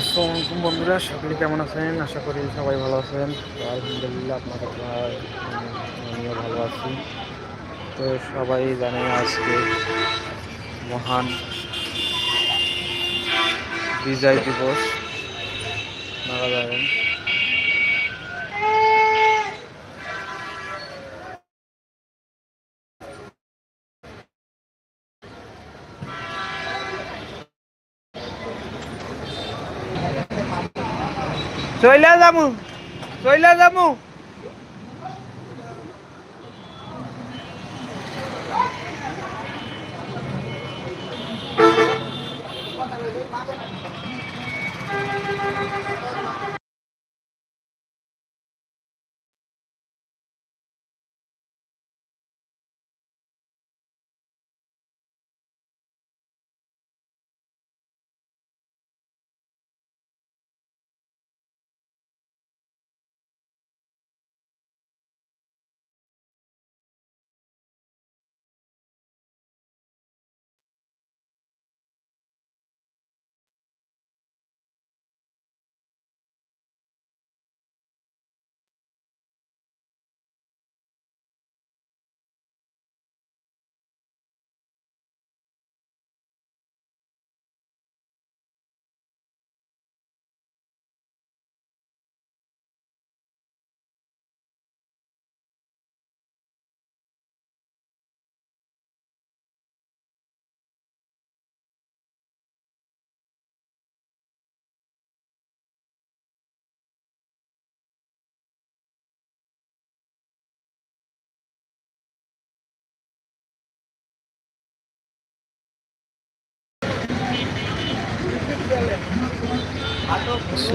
আসসালামু আলাইকুম বন্ধুরা, সকলে কেমন আছেন? আশা করি সবাই ভালো আছেন। আলহামদুলিল্লাহ আপনাদের আমিও ভালো আছি। তো সবাই জানে আজকে মহান বিজয় দিবস, মারা যাবেন। চইলা যামু চইলা যামু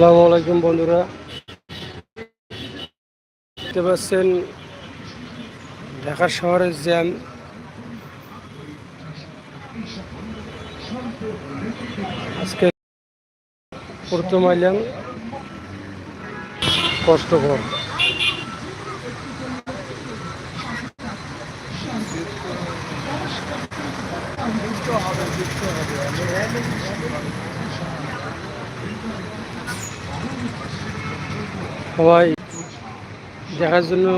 আসসালামু আলাইকুম বন্ধুরা। দেখতে পাচ্ছেন ঢাকা শহরের জ্যাম। আজকে প্রথম আইলাম কষ্টকর। সবাই দেখার জন্য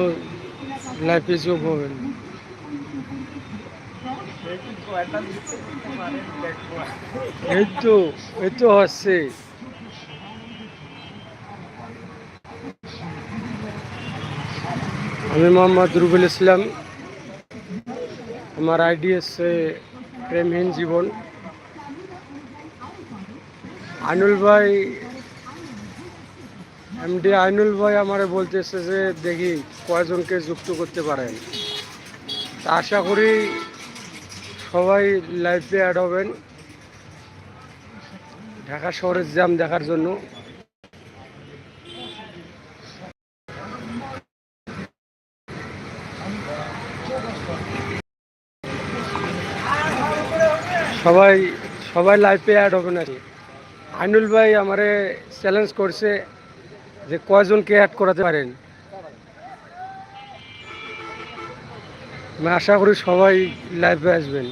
লাইফে যোগ হবেন এই তো এই তো হচ্ছে। আমি মোহাম্মদ রুবেল ইসলাম। আমার আইডি হচ্ছে প্রেমহীন জীবন। আনুল ভাই এমডি আইনুল ভাই আমারে বলতেছে যে, দেখি কয়জনকে যুক্ত করতে পারেন। আশা করি সবাই লাইফে অ্যাড হবেন। ঢাকা শহরের জ্যাম দেখার জন্য। সবাই সবাই লাইফে অ্যাড হবেন আর কি। আইনুল ভাই আমারে চ্যালেঞ্জ করছে। যে কয়জনকে অ্যাড করাতে পারেন আমি আশা করি সবাই লাইভে আসবেন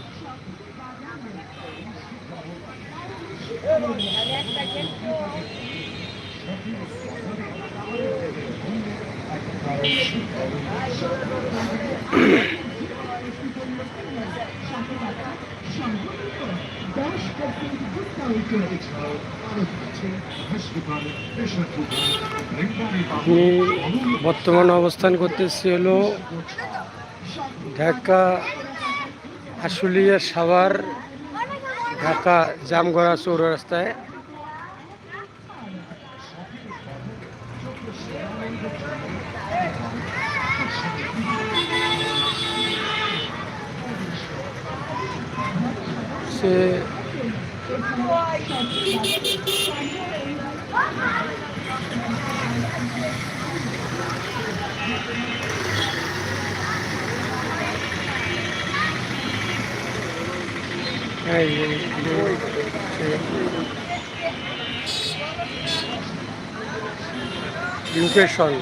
বর্তমান অবস্থান করতেছি হলো ঢাকা আশুলিয়া সাভার ঢাকা জামগড়া চৌরাস্তায়। যে- লোকেশন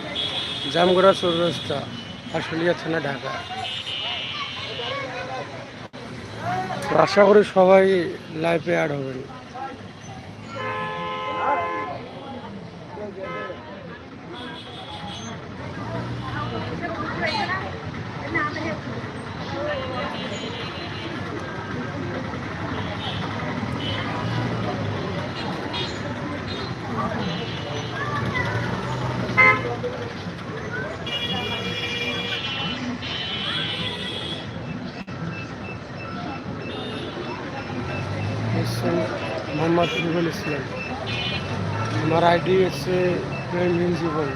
জামগড়া চৌরাস্তা আশুলিয়া থানা ঢাকা তো আশা করি সবাই লাইফে অ্যাড হবেন মোহাম্মদ রুবেল ইসলাম আমার আইডি হচ্ছে প্রেমহীন জীবন।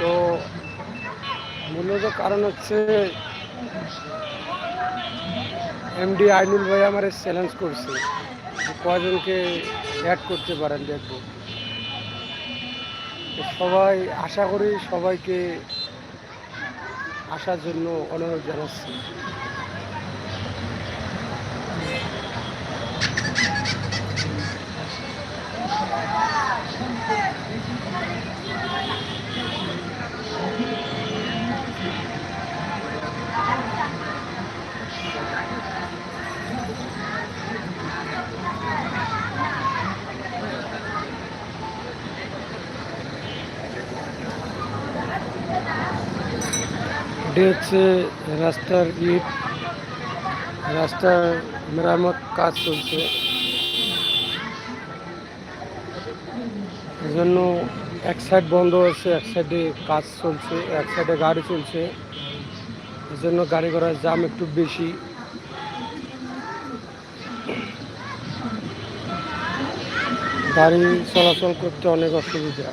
তো মূলত কারণ হচ্ছে এমডি আইনুল ভাই আমার চ্যালেঞ্জ করছে। কয়জনকে অ্যাড করতে পারেন দেখব। সবাই আশা করি সবাইকে আসার জন্য অনুরোধ জানাচ্ছি। এটি রাস্তার ইট, রাস্তার মেরামত কাজ চলছে। এজন্য এক সাইড বন্ধ আছে, এক সাইডে কাজ চলছে, এক সাইডে গাড়ি চলছে। এজন্য গাড়ি ঘোড়ার জাম একটু বেশি। গাড়ি চলাচল করতে অনেক অসুবিধা।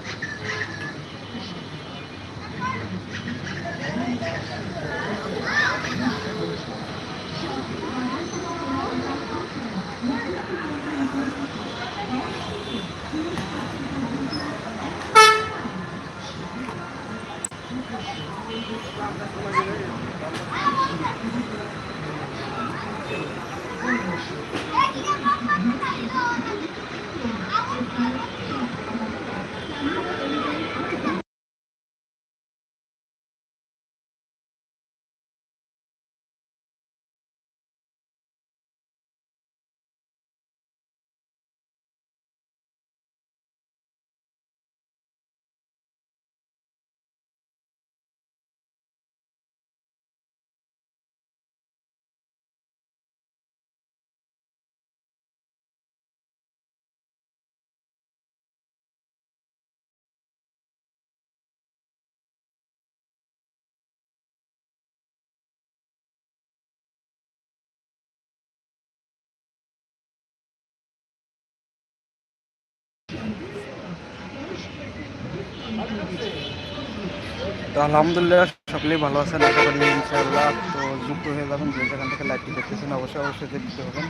তো আলহামদুলিল্লাহ সকলেই ভালো আছেন আশা করি ইনশাআল্লাহ। তো যুক্ত হয়ে যাবেন যে যেখান থেকে লাইভটি দেখতেছেন অবশ্যই অবশ্যই দেখতে হবেন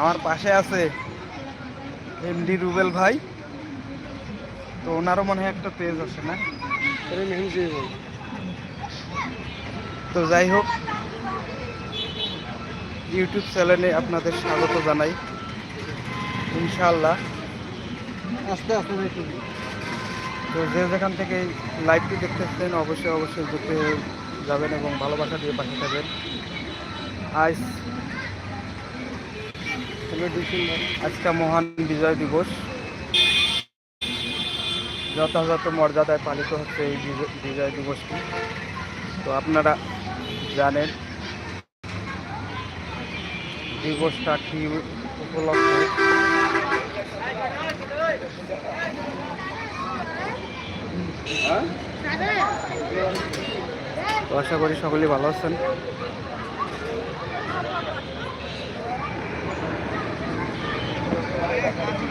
আমার পাশে আছে এমডি রুবেল ভাই। তো ওনারও মনে হয় একটা পেজ আছে না? তো যাই হোক ইউটিউব চ্যানেলে আপনাদের স্বাগত জানাই। ইনশাআল্লাহ। আস্তে আস্তে তো যে যেখান থেকে লাইভটি দেখতেছেন, অবশ্যই অবশ্যই হয়ে যাবেন এবং ভালোবাসা দিয়ে পাশে থাকবেন। আজ আজকে মহান বিজয় দিবস। যথাযথ মর্যাদায় পালিত হচ্ছে এই বিজয় দিবসটি। তো আপনারা জানেন, দিবসটা কি উপলক্ষে? তো আশা করি সকলেই ভালো আছেন।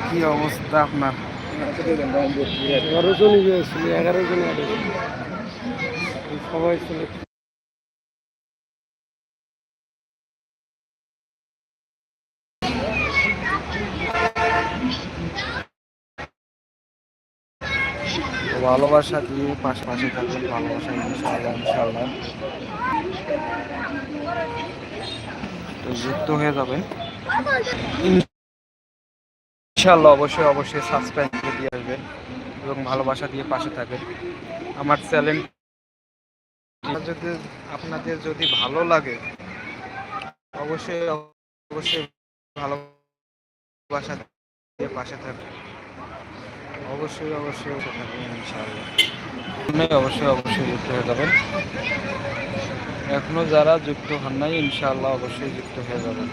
কি অবস্থা আপনার? এগারো জন এগারো জন সবাই ছিল। ভালোবাসা দিয়ে পাশাপাশি থাকবেন, ভালোবাসা ইনশাআল্লাহ ইনশাআল্লাহ তো যুক্ত হয়ে যাবেন। ইনশাআল্লাহ অবশ্যই অবশ্যই সাবস্ক্রাইব করে দিয়ে আসবেন এবং ভালোবাসা দিয়ে পাশে থাকবেন। আমার চ্যানেল যদি আপনাদের যদি ভালো লাগে, অবশ্যই অবশ্যই ভালোবাসা দিয়ে পাশে থাকবেন। অবশ্যই অবশ্যই ইনশাল্লাহ ইনশাআল্লাহ। অবশ্যই অবশ্যই যুক্ত হয়ে যাবেন। এখনও যারা যুক্ত হন নাই, ইনশাআল্লাহ অবশ্যই যুক্ত হয়ে যাবেন।